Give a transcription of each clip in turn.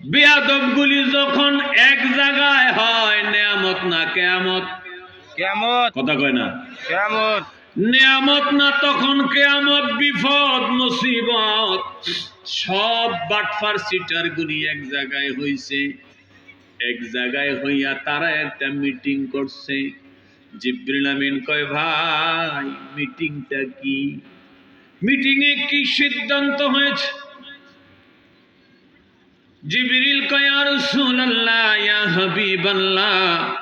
বেয়াদবগুলি যখন এক জায়গায় হয় নেয়ামত না কেয়ামত? কেমত কথা কয় না। কেমত নেয়ামত না তখন কেয়ামত? বিপদ মুসিবত। সব বাটফার সিটার গুলি এক জায়গায় হইছে। এক জায়গায় হইয়া তারা একটা মিটিং করছে। জিব্রিল আমিন কয় ভাই মিটিংটা কি? মিটিং এ কি সিদ্ধান্ত হয়েছে? জিবরিল কয় আর রাসূলুল্লাহ ইয়া হাবিবাল্লাহ।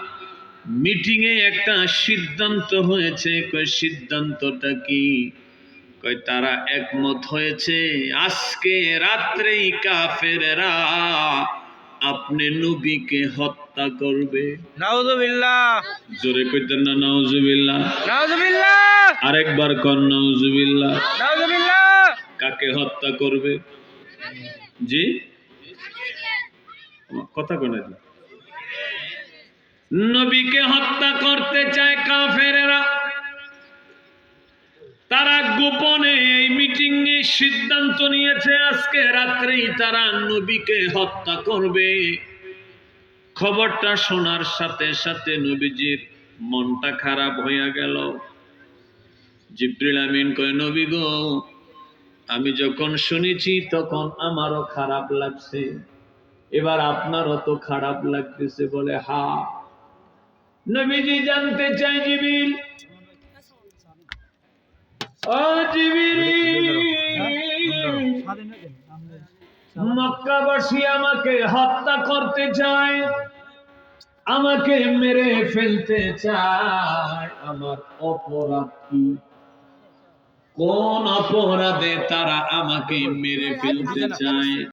মিটিং এ একটা সিদ্ধান্ত হয়েছে। কয় সিদ্ধান্তটা কি? কয় তারা একমত হয়েছে। আজকে রাত্রেই কাফেরেরা আপনি নবীকে হত্যা করবে। নাউজুবিল্লাহ। জোরে কইতেন না নাউজুবিল্লাহ। নাউজুবিল্লাহ। আরেকবার কর নাউজুবিল্লাহ। নাউজুবিল্লাহ। কাকে হত্যা করবে? জি? কথা কোনে নবীকে হত্যা করতে চায় কাফেরেরা। তারা গোপনে এই মিটিং এ সিদ্ধান্ত নিয়েছে, আজকে রাত্রেই তারা নবীকে হত্যা করবে। খবরটা শোনার সাথে সাথে নবীজির মনটা খারাপ হইয়া গেল। জিব্রিল আমিন কয়, নবী গো আমি যখন শুনেছি তখন আমারও খারাপ লাগছে। এবার আপনারও তো খারাপ লাগতেছে বলে, হা। নবীজি জানতে চাই জিবিল। মক্কাবাসী আমাকে হত্যা করতে চায়, আমাকে মেরে ফেলতে চায়। আমার অপরাধ কি? কোন অপরাধে তারা আমাকে মেরে ফেলতে চায়।